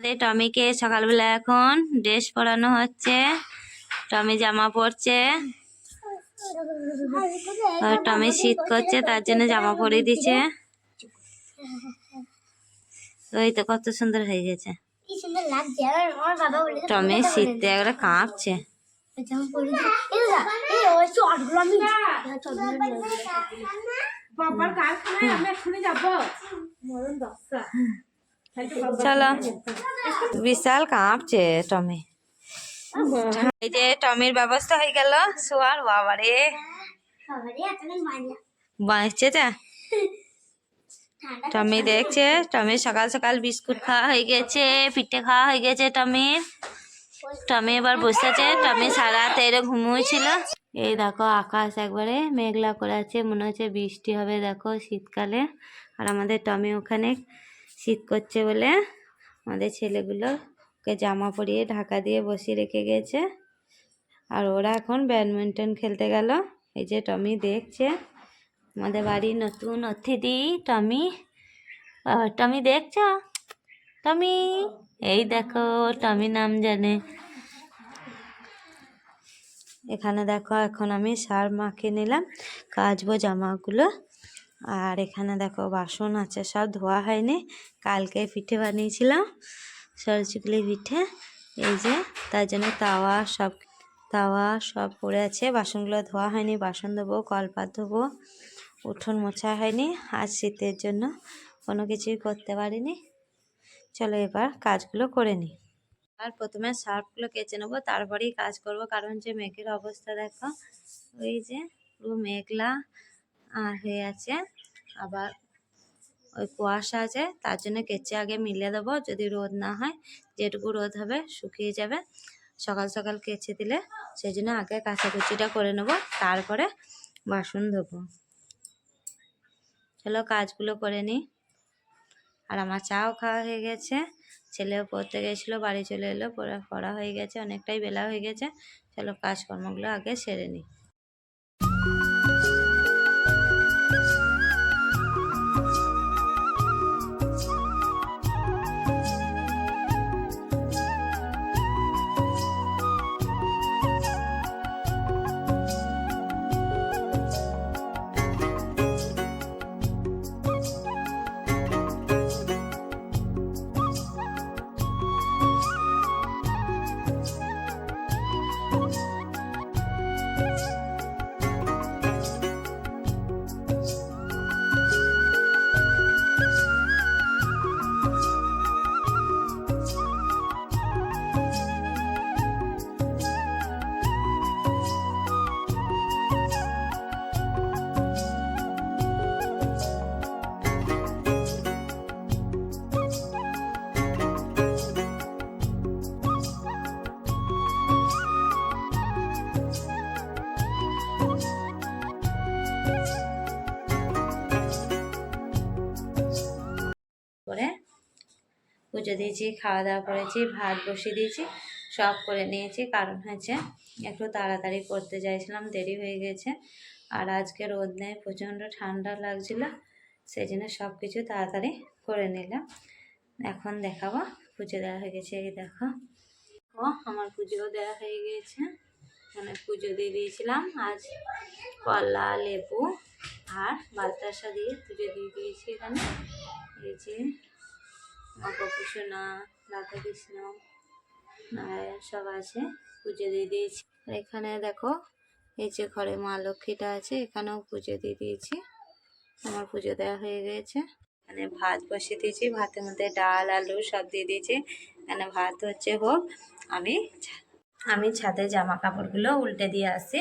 আমাদের টমিকে সকালবেলা এখন ড্রেস পরানো হচ্ছে। টমি জামা পরছে। টমি শীত করছে তার জন্য জামা পরিয়ে দিচ্ছে। ওই তো কত সুন্দর হয়ে গেছে। কি সুন্দর লাগছে। আর আমার বাবা বলেছে টমি শীতে একবারে কাঁপছে। পরে চটগুলো বাবার কারখানায় এক্ষুনি যাব। মরণ দশটা চলো বিশাল কাঁপছে টমি এই যে টমির ব্যবস্থা হয়ে গেল শোয়ার বাবারে বাঁচছে যা টমি দেখছে টমির সকাল সকাল বিস্কুট খাওয়া হয়ে গেছে পিঠে খাওয়া হয়ে গেছে টমির টমি এবার বসে আছে টমি সারা রাত এরে ঘুমোচ্ছিল এই দেখো আকাশ একবারে মেঘলা করে আছে মনে হচ্ছে বৃষ্টি হবে দেখো শীতকালে আর আমাদের টমি ওখানে শীত করছে বলে আমাদের ছেলেগুলোকে জামা পরিয়ে ঢাকা দিয়ে বসিয়ে রেখে গেছে। আর ওরা এখন ব্যাডমিন্টন খেলতে গেল। এই যে টমি দেখছে। আমাদের বাড়ির নতুন অতিথি টমি। টমি দেখছ? টমি? এই দেখো, টমি নাম জানে। এখানে দেখো, এখন আমি সার মাখিয়ে নিলাম। কাচবো জামাগুলো। আর এখানে দেখো বাসন আছে, সব ধোয়া হয়নি। কালকে পিঠে বানিয়েছিলাম সরচুকলি পিঠে। এই যে, তার জন্য তাওয়া সব তাওয়া সব পড়ে আছে। বাসনগুলো ধোয়া হয়নি, বাসন ধোবো, কলপাত ধোবো, উঠোন মোছা হয়নি। আর শীতের জন্য কোনো কিছুই করতে পারিনি। চলো এবার কাজগুলো করে নিই। আর প্রথমে সার্ফগুলো কেচে নেব, তারপরেই কাজ করব। কারণ যে মেঘের অবস্থা দেখো, ওই যে পুরো মেঘলা। হয়ে আছে। আবার ওই কুয়াশা আছে, তার জন্য কেচে আগে মিলে দেবো। যদি রোদ না হয়, যেটুকু রোদ হবে, শুকিয়ে যাবে। সকাল সকাল কেচে দিলে, সেই জন্য আগে কাচাকুচিটা করে নেব, তারপরে বাসন ধোবো। চলো কাজগুলো করে নিই। আর আমার চাও খাওয়া হয়ে গেছে। ছেলেও পড়তে গেছিল, বাড়ি চলে এলো, পড়া পড়া হয়ে গেছে, অনেকটাই বেলা হয়ে গেছে। চলো কাজকর্মগুলো আগে সেরে নিই। পুজো দিয়েছি, খাওয়া দাওয়া করেছি, ভাত বসিয়ে দিয়েছি, সব করে নিয়েছি। কারণ হচ্ছে একটু তাড়াতাড়ি করতে চাইছিলাম, দেরি হয়ে গেছে। আর আজকে রোদ নেই, প্রচণ্ড ঠান্ডা লাগছিল সেই জন্য সব কিছু তাড়াতাড়ি করে নিলাম। এখন দেখাবো, পুজো দেওয়া হয়ে গেছে, এই দেখো। ও, আমার পুজো দেওয়া হয়ে গিয়েছে এখানে পুজো দিয়ে দিয়েছিলাম, আজ কলা, লেবু আর বাতাসা দিয়ে পুজো দিয়ে দিয়েছি এখানে। এই যে অপকুশনা রাধাকৃষ্ণ নারায়ণ সব আছে, পুজো দিয়ে দিয়েছি। আর এখানে দেখো, এই যে ঘরে মা লক্ষ্মীটা আছে, এখানেও পুজো দিয়ে দিয়েছি। আমার পুজো দেওয়া হয়ে গেছে। এখানে ভাত বসিয়ে দিয়েছি, ভাতের মধ্যে ডাল, আলু সব দিয়ে দিয়েছি। এখানে ভাত হচ্ছে হোক, আমি আমি ছাদে জামা কাপড়গুলো উল্টে দিয়ে আসি।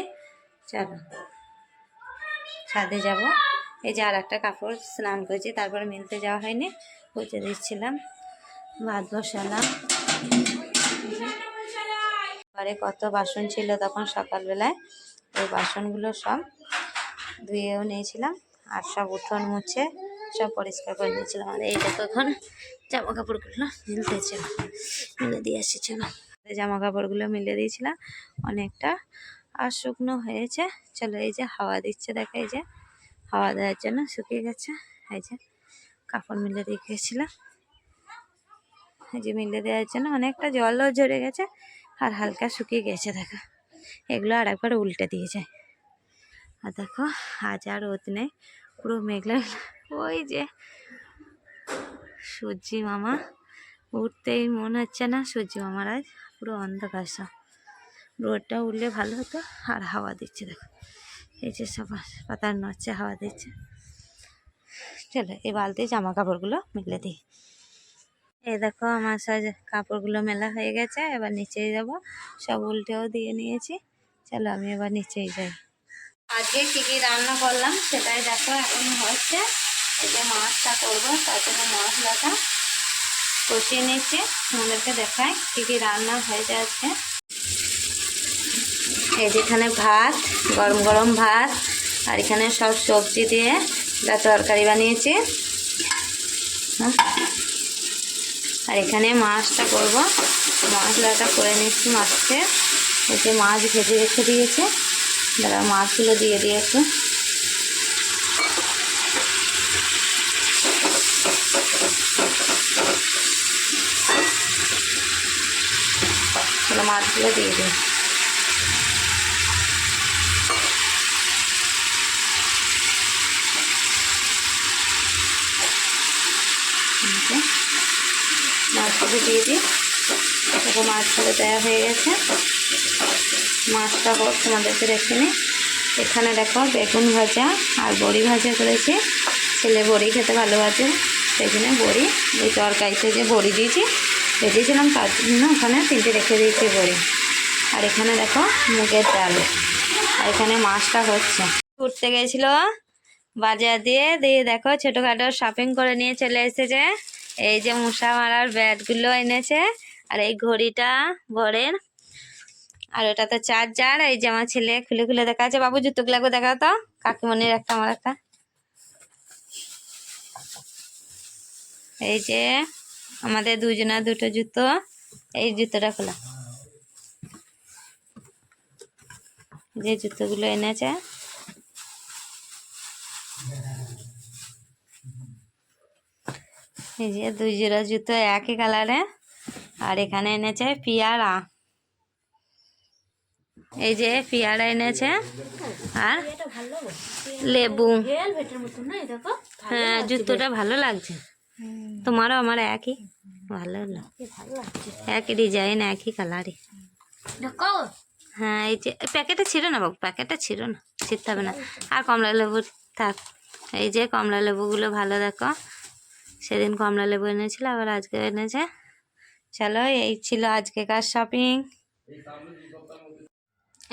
চলো, ছাদে যাব। এই যে আর একটা কাপড় স্নান করেছি, তারপরে মিলতে যাওয়া হয়নি পুজো দিচ্ছিলাম। ভাত বসালাম। ঘরে কত বাসন ছিল তখন সকালবেলায়, ওই বাসনগুলো সব ধুয়েও নিয়েছিলাম, আর সব উঠোন মুছে সব পরিষ্কার করে নিয়েছিলাম। আর এই দেখো এখন জামা কাপড়গুলো মিলতেছে মিলে দিয়ে এসেছিল। জামা কাপড়গুলো মিলে দিয়েছিলাম, অনেকটা। আর শুকনো হয়েছে। চলো এই যে হাওয়া দিচ্ছে, দেখো এই যে। হাওয়া দেওয়ার জন্য শুকিয়ে গেছে। এই যে কাপড় মিলে দিয়ে গেছিলাম এই যে মিলে দেওয়ার জন্য অনেকটা জলও ঝরে গেছে আর হালকা শুকিয়ে গেছে, দেখো। এগুলো আর একবার উল্টে দিয়ে যায়। আর দেখো, আজ আর রোদ নেই, পুরো মেঘলা মেঘলা। ওই যে সূর্যি মামা, উঠতেই মনে হচ্ছে না সূর্যি মামার আজ, পুরো অন্ধকার সব রোদটা উঠলে ভালো হতো আর হাওয়া দিচ্ছে, দেখো। এই যে সব পাতার নড়ছে হাওয়া দিচ্ছে। চলো, এই বালতি জামা কাপড়গুলো মেলে দিই। এই দেখো আমার সব কাপড়গুলো মেলা হয়ে গেছে, এবার নিচেই যাব। সব উল্টেও দিয়ে নিয়েছি। চলো, আমি এবার নিচেই যাই। আজকে কী কী রান্না করলাম সেটাই দেখো, এখন হচ্ছে এই যে মাছটা করব, তার জন্য মশলাটা কষিয়ে নিচ্ছি। তোমাদেরকে দেখায় কী কী রান্না হয়ে যাচ্ছে। এই ভাত, গরম গরম ভাত, আর এখানে সব সবজি দিয়ে একটা তরকারি বানিয়েছি। আর এখানে মাছটা করব। মশলাটা করে নিচ্ছি মাছকে। যে মাছ ভেজে রেখে দিয়েছে। দাদা মাছগুলো দিয়ে দিয়ে একটু। মাছগুলো দিয়ে দিই। দিয়ে দিই। দেখো মাছগুলো দেওয়া হয়ে গেছে। মাছটা হোক তোমাদেরকে রেখে নিই। এখানে দেখো বেগুন ভাজা আর বড়ি ভাজা করেছি। ছেলে বড়ি খেতে ভালোবাসে জন্য বড়ি, ওই তরকারিতে যে বড়ি দিয়েছি ভেজেছিলাম তার জন্য ওখানে তিনটে রেখে দিয়েছি বড়ি। আর এখানে দেখো মুগের ডাল। আর এখানে মাছটা হচ্ছে। ঘুরতে গেছিল বাজার দিয়ে দিয়ে দেখো ছোটোখাটো শপিং করে নিয়ে চলে এসেছে। এই যে মশা মারার ব্যাটগুলো এনেছে, আর এই ঘড়িটা বরের আর ওটা তো চার্জার, এই যে আমার ছেলে খুলে খুলে দেখা আছে বাবু জুতোগুলো একবার দেখাও তো। কাকিমণির একটা, আমার একটা। এই যে আমাদের দুজনা দুটো জুতো, এই জুতোটা খোলা। যে জুতোগুলো এনেছে। এই যে দুই জোড়া জুতো একই কালারে, আর এখানে এনেছে পিয়ারা। এই যে পিয়ারা এনেছে, আর লেবু। হ্যাঁ জুতোটা ভালো লাগছে। তোমারও আমার একই? ভালো একই ডিজাইন, একই কালারই। হ্যাঁ এই যে প্যাকেটে ছিল না বাবু? প্যাকেটে ছিল না, ছিটতে হবে না। আর কমলা লেবু থাক। এই যে কমলা লেবুগুলো ভালো দেখো। সেদিন কমলা লেবু এনেছিল আবার আজকে এনেছে। চলো, এই ছিল আজকেকার শপিং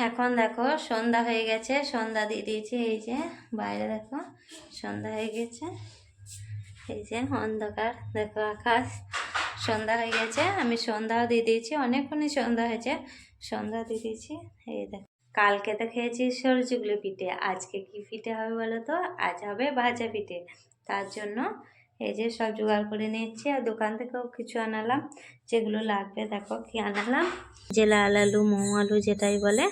এখন দেখো, সন্ধ্যা হয়ে গেছে। সন্ধ্যা দিয়ে দিয়েছি, এই যে বাইরে দেখো, সন্ধ্যা হয়ে গেছে। এই যে অন্ধকার, দেখো আকাশ। সন্ধ্যা হয়ে গেছে, আমি সন্ধ্যাও দিয়ে দিয়েছি, অনেকক্ষণই সন্ধ্যা হয়েছে। সন্ধ্যা দিয়ে দিয়েছি, এই দেখো। কালকে তো খেয়েছি সরজুগুলো পিঠে, আজকে কি পিঠে হবে বলো তো? আজ হবে ভাজা পিঠে। তার জন্য এই যে সব জোগাড় করে নিচ্ছি আর দোকান থেকেও কিছু আনালাম, যেগুলো লাগবে দেখো কি আনালাম। যে লাল আলু মৌ আলু যেটাই বলে,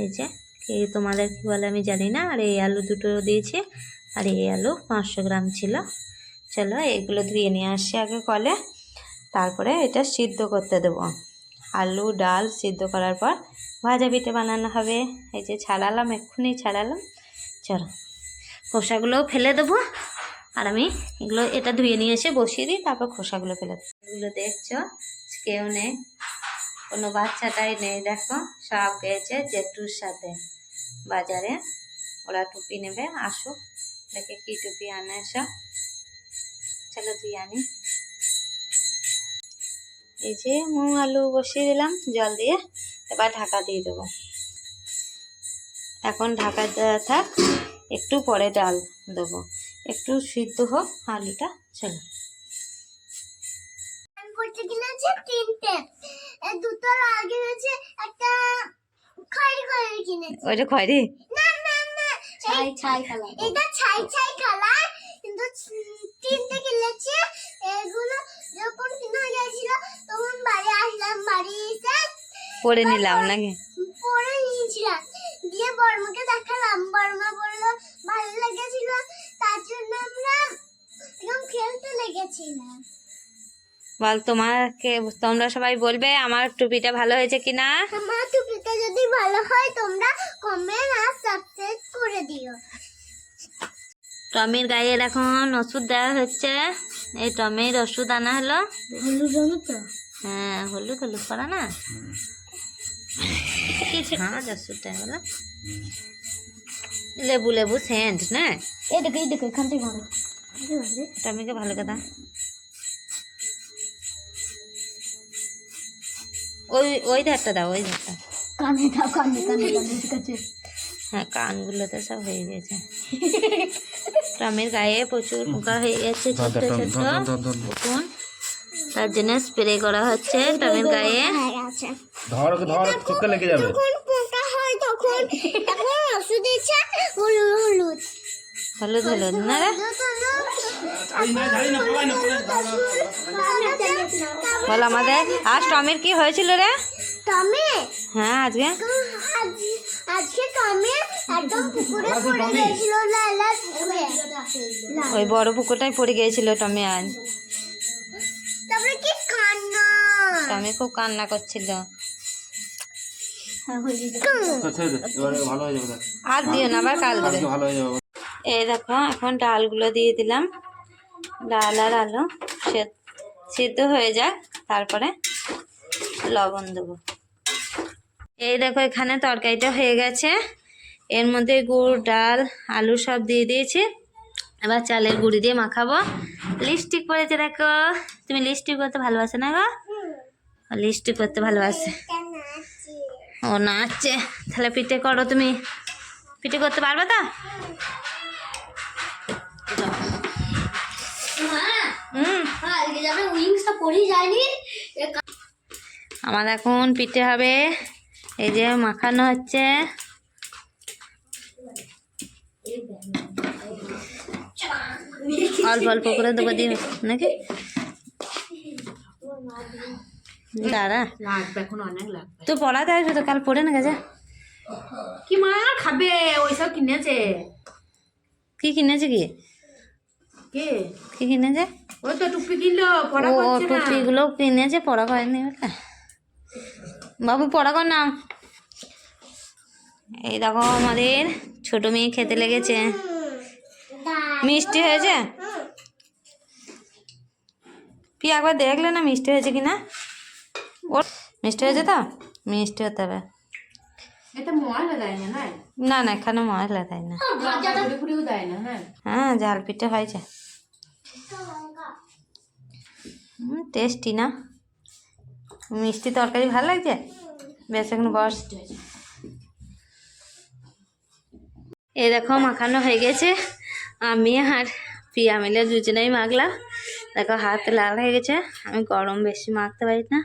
এই যে কি তোমাদের কী বলে আমি জানি না, আর এই আলু দুটো দিয়েছি, আর এই আলু পাঁচশো গ্রাম ছিল। চলো এগুলো ধুয়ে নিয়ে আসছি আগে কলে, তারপরে এটা সিদ্ধ করতে দেবো। আলু, ডাল সিদ্ধ করার পর ভাজা পিঠে বানানো হবে। এই যে ছাড়ালাম, এক্ষুনি ছাড়ালাম। চলো, খোসাগুলোও ফেলে দেবো। আর আমি এগুলো, এটা ধুয়ে নিয়ে এসে বসিয়ে দিই, তারপর খোসাগুলো ফেলে দেবো। এগুলো দেখছ? কেউ নেই। কোনো বাচ্চাটাই নেই, দেখো, সব গেছে জেঠুর সাথে বাজারে। ওরা টুপি নেবে, আসুক, দেখে কি টুপি আনে সব। চলো তুই আনি। এই যে মু আলু বসিয়ে দিলাম, জল দিয়ে এবার ঢাকা দিয়ে দেবো। এখন ঢাকা দেওয়া থাক, একটু পরে ডাল দেবো। একটু সিদ্ধ হোক আলুটা চলো ওইটা খয়রি? ছাই ছাই কালার এটা ছাই ছাই কালার কিন্তু তিনটে কিনেছি। এগুলো যখন কিনা গেছিল তখন বাড়ি আসলাম বাড়ি এসে পরে নিলাম নাকি? পরে নিয়েছিলাম। দিয়ে বর্মাকে দেখালাম। বর্মা বলল ভালো লেগেছিল? লেগেছিলাম বল তোমাকে তোমরা সবাই বলবে আমার টুপিটা ভালো হয়েছে কিনা? আমার টুপিটা যদি ভালো হয় তোমরা কমেন্ট আর সাবস্ক্রাইব করে দিও। টমির গায়ে এখন ওষুধ দেওয়া হচ্ছে। এই টমির ওষুধ আনা হলো। হলুদ রঙ তো। হ্যাঁ হলুদ হলুদ করা না? কিছু হ্যাঁ ওষুধটা হলো লেবু লেবু সেন্ট না? এই দেখো এই দেখো এখান থেকে ওই ওই ধারটা দাও ওই ধারটা। কানে দাও কানে কানে কানে কাছে হ্যাঁ কানগুলোতে সব হয়ে গেছে। টমের গায়ে প্রচুর পোকা হয়ে গেছে ছোট ছোট তার জন্য স্প্রে করা হচ্ছে টমের গায়ে। ধর ধর চোখে লেগে যাবে। যখন পোকা হয় তখন তখন ওষুধ দিচ্ছে হলুদ হলুদ। হলুদ হলুদ না রে? বল আমাদের আজ টমের কি হয়েছিল রে? টমে? হ্যাঁ আজকে? আজকে টমে একদম পুকুরে পড়ে গেছিল লাল ওই বড় পুকুরটাই পড়ে গিয়েছিল টমে আজ। তারপরে কি কান্না? টমে খুব কান্না করছিল। তো ছেড়ে দে এবারে ভালো হয়ে যাবে। দেখ। আর দিও না আবার কাল দেবে। আজকে ভালো হয়ে যাবে। এই দেখো এখন ডালগুলো দিয়ে দিলাম। ডাল আর আলু সিদ্ধ হয়ে যাক, তারপরে লবণ দেবো। এই দেখো, এখানে তরকারিটা হয়ে গেছে। এর মধ্যে গুড়, ডাল, আলু সব দিয়ে দিয়েছি। এবার চালের গুঁড়ি দিয়ে মাখাবো। লিপস্টিক পরেছে দেখো। তুমি লিপস্টিক করতে ভালোবাসো না গো? লিপস্টিক করতে ভালোবাসে। ও নাচছে। তাহলে পিঠে করো তুমি। পিঠে করতে পারবে তো? আমার এখন পিঠে হবে এই যে মাখানো হচ্ছে। অল্প অল্প করে দেবো দিয়ে নাকি? দাঁড়া। লাগবে এখন অনেক লাগবে। তুই পড়াতে আসবি তো কাল পড়ে না গেছে কি মা খাবে? ওইসব কিনেছে। কি কিনেছে কি? কি কিনেছে? ওই তো টুপি কিনলো পড়া ও করছে না। টুপিগুলো কিনেছে পড়া করেনি বলে বাবু পড়া কর না। এই দেখো আমাদের ছোট মেয়ে খেতে লেগেছে। মিষ্টি হয়েছে? কি একবার দেখলে না মিষ্টি হয়েছে কি না ওর মিষ্টি হয়েছে তো? মিষ্টি হতে হবে। ময়লা না না এখানে মশলা দেয় না। হ্যাঁ হ্যাঁ ঝাল পিঠে হয়েছে। টেস্টি না। মিষ্টি তরকারি ভালো লাগছে? বেশ, এখন বস। এই দেখো, মাখানো হয়ে গেছে। আমি আর পিয়া মিলে দুজনেই মাখলাম। দেখো, হাত লাল হয়ে গেছে। আমি গরম বেশি মাখতে পারি না।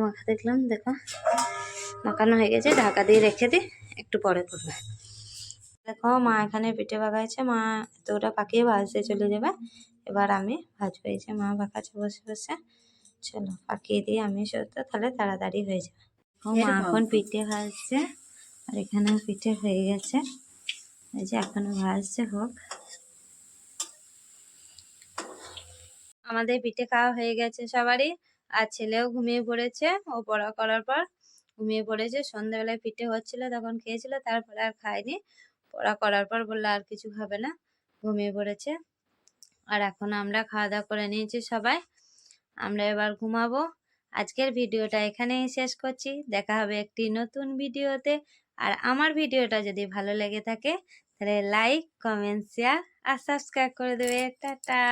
মাখা দেখলাম, দেখো। মাখানো হয়ে গেছে, ঢাকা দিয়ে রেখে দিই একটু পরে করবে। দেখো মা এখানে পিঠে পাকাইছে মা এতটা পাকিয়ে ভাজতে চলে যাবে। এবার আমি ভাজবো এই যে মা পাকাচ্ছে বসে বসে। চলো পাকিয়ে দিয়ে আমি সত্য তাহলে তাড়াতাড়ি হয়ে যাবে। ও মা এখন পিঠে ভাজছে। আর এখানেও পিঠে হয়ে গেছে। এই যে এখনও ভাজছে হোক। আমাদের পিঠে খাওয়া হয়ে গেছে সবারই। আর ছেলেও ঘুমিয়ে পড়েছে। ও পড়া করার পর ঘুমিয়ে পড়েছে। সন্ধ্যাবেলায় পিঠে হচ্ছিল তখন খেয়েছিল তারপরে আর খায়নি। পড়া করার পর বলল, আর কিছু হবে না। ঘুমিয়ে পড়েছে। আর এখন আমরা খাওয়া দাওয়া করে নিয়েছি সবাই। আমরা এবার ঘুমাবো। আজকের ভিডিওটা এখানেই শেষ করছি। দেখা হবে একটি নতুন ভিডিওতে। আর আমার ভিডিওটা যদি ভালো লেগে থাকে, তাহলে লাইক, কমেন্ট, শেয়ার আর সাবস্ক্রাইব করে দেবে। টাটা!